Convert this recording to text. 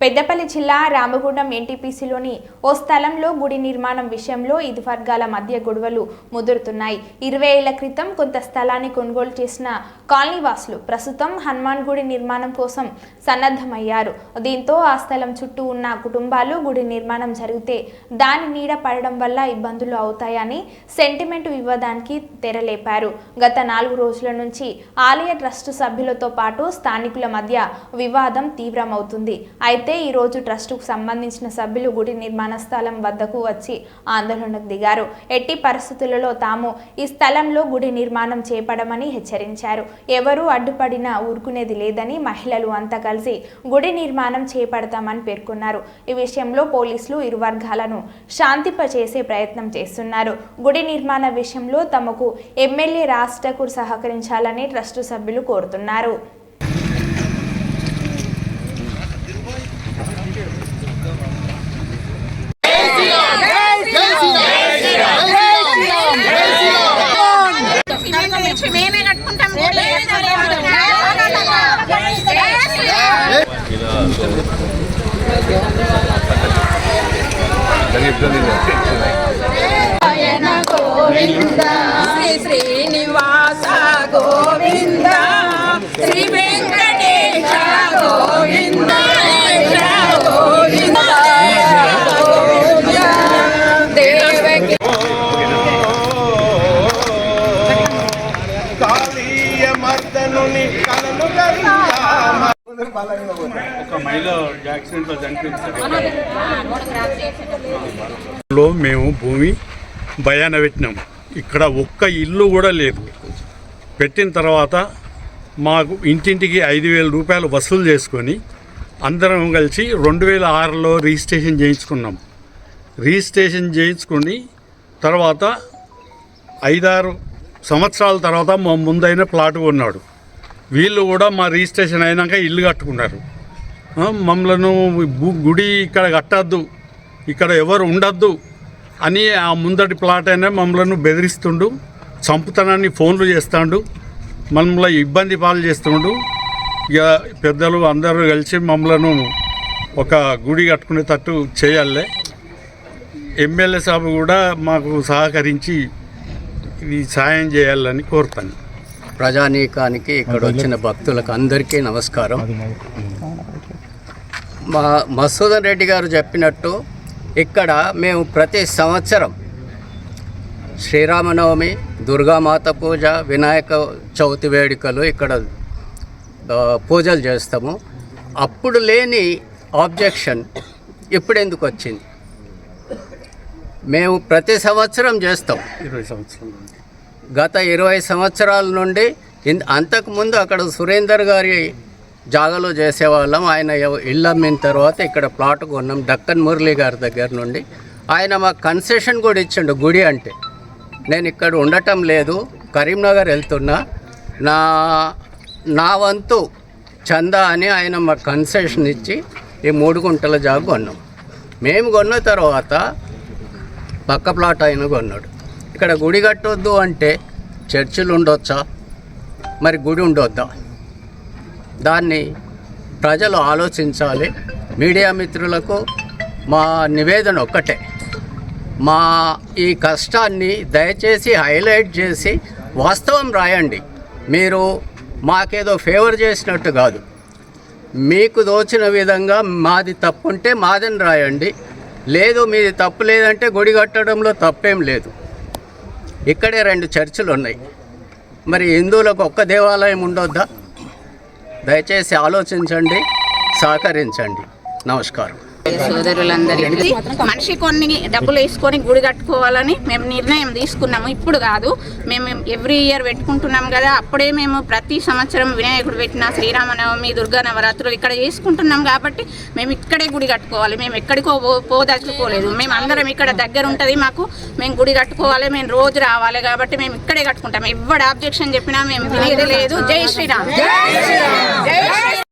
పెద్దపల్లి జిల్లా రామగుండం ఎన్టీపీసీలోని ఓ స్థలంలో గుడి నిర్మాణం విషయంలో ఇది వర్గాల మధ్య గొడవలు ముదురుతున్నాయి. ఇరవై ఏళ్ళ క్రితం కొంత స్థలాన్ని కొనుగోలు చేసిన కాలనీవాసులు ప్రస్తుతం హనుమాన్ గుడి నిర్మాణం కోసం సన్నద్ధమయ్యారు. దీంతో ఆ స్థలం చుట్టూ ఉన్న కుటుంబాలు గుడి నిర్మాణం జరిగితే దాని నీడ పడడం వల్ల ఇబ్బందులు అవుతాయని సెంటిమెంట్ వివాదానికి తెరలేపారు. గత నాలుగు రోజుల నుంచి ఆలయ ట్రస్ట్ సభ్యులతో పాటు స్థానికుల మధ్య వివాదం తీవ్రమవుతుంది. అయితే ఈ రోజు ట్రస్టుకు సంబంధించిన సభ్యులు గుడి నిర్మాణ స్థలం వద్దకు వచ్చి ఆందోళనకు దిగారు. ఎట్టి పరిస్థితులలో తాము ఈ స్థలంలో గుడి నిర్మాణం చేపడమని హెచ్చరించారు. ఎవరూ అడ్డుపడినా ఊరుకునేది లేదని మహిళలు అంతా కలిసి గుడి నిర్మాణం చేపడతామని పేర్కొన్నారు. ఈ విషయంలో పోలీసులు ఇరు వర్గాలను శాంతింపచేసే ప్రయత్నం చేస్తున్నారు. గుడి నిర్మాణ విషయంలో తమకు ఎమ్మెల్యే రాష్ట్రకు సహకరించాలని ట్రస్టు సభ్యులు కోరుతున్నారు. Daniel, Daniel. యాక్సిడెంట్లో లో మేము భూమి భయాన పెట్టినాం. ఇక్కడ ఒక్క ఇల్లు కూడా లేదు. పెట్టిన తర్వాత మాకు ఇంటింటికి ఐదు వేల రూపాయలు వసూలు చేసుకొని అందరం కలిసి రెండు వేల ఆరులో రిజిస్ట్రేషన్ చేయించుకున్నాం. రిజిస్ట్రేషన్ చేయించుకుని తర్వాత ఐదారు సంవత్సరాల తర్వాత మా ముందైన ప్లాట్ కొన్నాడు. వీళ్ళు కూడా మా రిజిస్ట్రేషన్ అయినాక ఇల్లు కట్టుకున్నారు. మమ్మలను గుడి ఇక్కడ కట్టద్దు ఇక్కడ ఎవరు ఉండద్దు అని ఆ ముందటి ప్లాట్ అయినా మమ్మలను బెదిరిస్తుండు చంపుతనాన్ని ఫోన్లు చేస్తాడు మమ్మల్ని ఇబ్బంది పాలు చేస్తుండు. ఇక పెద్దలు అందరూ కలిసి మమ్మలను ఒక గుడి కట్టుకునేటట్టు చేయాలి. ఎమ్మెల్యే సాబు కూడా మాకు సహకరించి ఇది సాయం చేయాలని కోరుతాను. ప్రజానీకానికి ఇక్కడ వచ్చిన భక్తులకు అందరికీ నమస్కారం. మా మసూదన్ రెడ్డి గారు చెప్పినట్టు ఇక్కడ మేము ప్రతి సంవత్సరం శ్రీరామనవమి దుర్గామాత పూజ వినాయక చవితి వేడుకలు ఇక్కడ పూజలు చేస్తాము. అప్పుడు లేని ఆబ్జెక్షన్ ఇప్పుడు ఎందుకు వచ్చింది? మేము ప్రతి సంవత్సరం చేస్తాం. ఇరవై సంవత్సరాలు గత ఇరవై సంవత్సరాల నుండి అంతకుముందు అక్కడ సురేందర్ గారి జాగాలో చేసేవాళ్ళం. ఆయన ఇల్లు అమ్మిన తర్వాత ఇక్కడ ప్లాట్ కొన్నాం. డక్కన్ మురళి గారి దగ్గర నుండి. ఆయన మాకు కన్సెషన్ కూడా ఇచ్చిండు గుడి అంటే. నేను ఇక్కడ ఉండటం లేదు. కరీంనగర్ వెళ్తున్నా. నా నా వంతు చందా అని ఆయన మాకు కన్సెషన్ ఇచ్చి ఈ మూడు గుంటల జాగు కొన్నాం. మేము కొన్న తర్వాత పక్క ప్లాట్ ఆయన కొన్నాడు. ఇక్కడ గుడి కట్టొద్దు అంటే చర్చిలు ఉండొచ్చా మరి గుడి ఉండొద్దా? దాన్ని ప్రజలు ఆలోచించాలి. మీడియా మిత్రులకు మా నివేదన ఒక్కటే. మా ఈ కష్టాన్ని దయచేసి హైలైట్ చేసి వాస్తవం రాయండి. మీరు మాకేదో ఫేవర్ చేసినట్టు కాదు. మీకు దోచిన విధంగా మాది తప్పు ఉంటే మాదని రాయండి. లేదు మీది తప్పు లేదంటే గుడి కట్టడంలో తప్పేం లేదు. ఇక్కడే రెండు చర్చిలు ఉన్నాయి మరి హిందువులకు ఒక్క దేవాలయం ఉండొద్దా? దయచేసి ఆలోచించండి సహకరించండి. నమస్కారం. సోదరులందరికీ మనిషి కొన్ని డబ్బులు వేసుకొని గుడి కట్టుకోవాలని మేము నిర్ణయం తీసుకున్నాము. ఇప్పుడు కాదు మేము ఎవ్రీ ఇయర్ పెట్టుకుంటున్నాం కదా అప్పుడే మేము ప్రతి సంవత్సరం వినాయకుడు పెట్టిన శ్రీరామనవమి దుర్గా నవరాత్రులు ఇక్కడ చేసుకుంటున్నాం కాబట్టి మేము ఇక్కడే గుడి కట్టుకోవాలి. మేము ఎక్కడికో పో- పోదలుచుకోలేదు. మేము అందరం ఇక్కడ దగ్గర ఉంటుంది మాకు. మేము గుడి కట్టుకోవాలి మేము రోజు రావాలి కాబట్టి మేము ఇక్కడే కట్టుకుంటాం. ఎవడు ఆబ్జెక్షన్ చెప్పినా మేము వినేది లేదు. జై శ్రీరామ్. జై శ్రీరామ్.